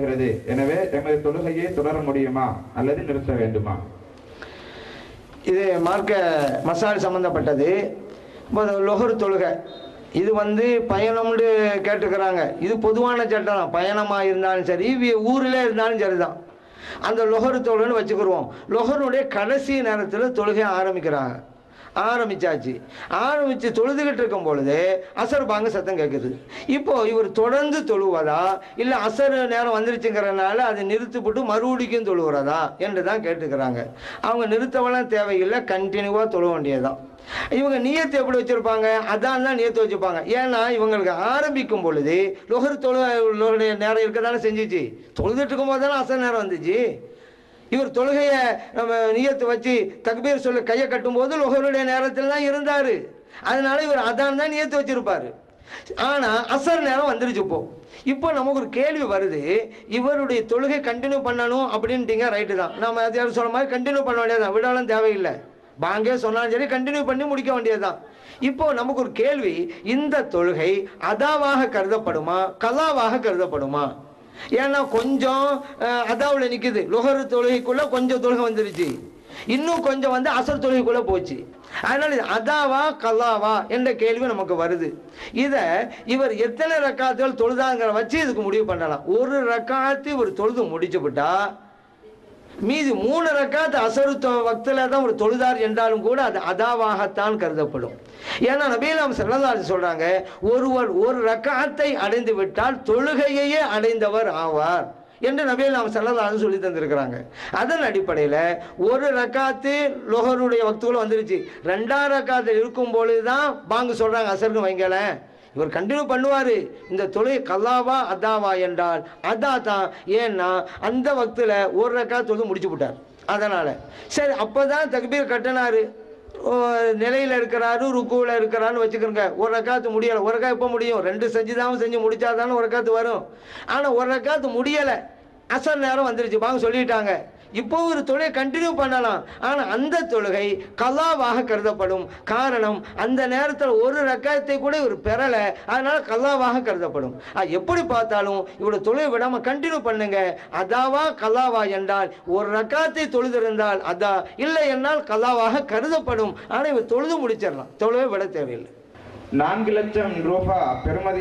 கருதப்படுகிறது எனவே எமது தொழுகையை தொடர முடியுமா? அல்லது நிறுத்த வேண்டுமா? இது மார்க்க மசால் சம்மந்தப்பட்டது இப்போ லொஹர் தொழுகை. இது வந்து பயணம்னு கேட்டுக்கிறாங்க. இது பொதுவான சட்டம். தான் பயணமாக இருந்தாலும் சரி ஊரில் இருந்தாலும் சரி தான் அந்த லொஹர் தொழுகைன்னு வச்சுக்கிருவோம். லொஹருடைய கடைசி நேரத்தில் தொழுகை ஆரம்பிக்கிறாங்க. ஆரம்பிச்சாச்சு. ஆரம்பித்து தொழுதுகிட்டு இருக்கும் பொழுது அசர் பாங்க சத்தம் கேட்குது இப்போ இவர் தொடர்ந்து தொழுவதா? இல்லை அசர் நேரம் வந்துருச்சுங்கிறனால அதை நிறுத்திவிட்டு மறுபடிக்கும் தொழுகிறதா? என்று தான் கேட்டுக்கிறாங்க. அவங்க நிறுத்தவெல்லாம் தேவையில்லை கண்டினியூவாக தொழ வேண்டியதுதான். இவங்க நியத்து எப்படி வச்சிருப்பாங்க? அதான் தான் நியத்து வச்சுப்பாங்க. ஏன்னா இவங்களுக்கு ஆரம்பிக்கும் பொழுது லொஹர் தொழு நேரம் இருக்க தானே செஞ்சிச்சு. தொழுதுட்டு இருக்கும்போது தானே அசர் நேரம் வந்துச்சு. இவர் தொழுகையை நம்ம நியத்து வச்சு தக்பீர் சொல்ல கையை கட்டும்போது லொஹருடைய நேரத்தில் தான் இருந்தார். அதனால இவர் அதான் தான் நியத்து வச்சிருப்பாரு. ஆனா அசர் நேரம் வந்துருச்சு இப்போ. இப்போ நமக்கு ஒரு கேள்வி வருது இவருடைய தொழுகை கண்டினியூ பண்ணணும் அப்படின்ட்டீங்க ரைட்டு தான். நம்ம அது யாரும் சொன்ன மாதிரி கண்டினியூ பண்ண வேண்டியதுதான் விடாலும் தேவையில்லை. பாங்கே சொன்னாலும் சரி கண்டினியூ பண்ணி முடிக்க வேண்டியதுதான் இப்போ நமக்கு ஒரு கேள்வி இந்த தொழுகை அதாவாக கருதப்படுமா கலாவாக கருதப்படுமா? ஏன்னா கொஞ்சம் அதாவில் நிற்குது லுகர் தொழுகைக்குள்ள கொஞ்சம் தொழுகை வந்துருச்சு. இன்னும் கொஞ்சம் வந்து அசர் தொழுகைக்குள்ள போச்சு. அதனால இது அதாவா கல்லாவா என்ற கேள்வி நமக்கு வருது. இதை இவர் எத்தனை ரக்காத்துகள் தொழுதாங்கிற வச்சு இதுக்கு முடிவு பண்ணலாம். ஒரு ரக்காத்து இவர் தொழுது முடிச்சு விட்டா மீதி மூணு ரக்காத்து அசரு வக்தில் தான் ஒரு தொழுதார் என்றாலும் கூட அது அதாவாகத்தான் கருதப்படும். ஏன்னா நபீலாம் செல்லதாரி சொல்றாங்க ஒருவர் ஒரு ரக்காத்தை அடைந்து விட்டால் தொழுகையையே அடைந்தவர் ஆவார் என்று நபியில் நாம் செல்லதான்னு சொல்லி தந்திருக்கிறாங்க. அதன் அடிப்படையில் ஒரு ரக்காத்து லோகருடைய வக்துகள் வந்துருச்சு. ரெண்டாம் ரக்காத்து இருக்கும் பொழுது தான் பாங்கு சொல்கிறாங்க அசர்னு வைங்களேன். இவர் கண்டினியூ பண்ணுவார். இந்த தொழில் கல்லாவா அதாவா என்றால் அதா தான் ஏன்னா அந்த வக்தில் ஒரு ரக்கா தொழுது முடிச்சு விட்டார் அதனால். சரி அப்போ தான் தக்பீர் கட்டினார். நிலையில் இருக்கிறாரு ருக்குவில் இருக்கிறான்னு வச்சுக்கிறோங்க ஒரு ரக்காத்து முடியலை. ஒரு ரக்கா எப்போ முடியும்? ரெண்டு செஞ்சு தான் செஞ்சு முடிச்சா தானே ஒரு ரக்காத்து வரும். ஆனால் ஒரு ரக்காத்து முடியலை. அசர் நேரம் வந்துருச்சு. வாங்க சொல்லிட்டாங்க. இப்போ ஒரு தொழுகை கண்டினியூ பண்ணலாம். ஆனால் அந்த தொழுகை கல்லாவாக கருதப்படும். காரணம் அந்த நேரத்தில் ஒரு ரக்காயத்தை கூட இவர் பெறலை. அதனால கல்லாவாக கருதப்படும். அது எப்படி பார்த்தாலும் இவரோட தொழுகை விடாமல் கண்டினியூ பண்ணுங்க. அதாவா கல்லாவா என்றால் ஒரு ரக்காத்தை தொழுதிருந்தால் அதா. இல்லை என்றால் கல்லாவாக கருதப்படும். ஆனால் இவர் தொழுது முடிச்சிடலாம். தொழுவை விட தேவையில்லை. நான்கு லட்சம் ரூபாய் பெறுமதி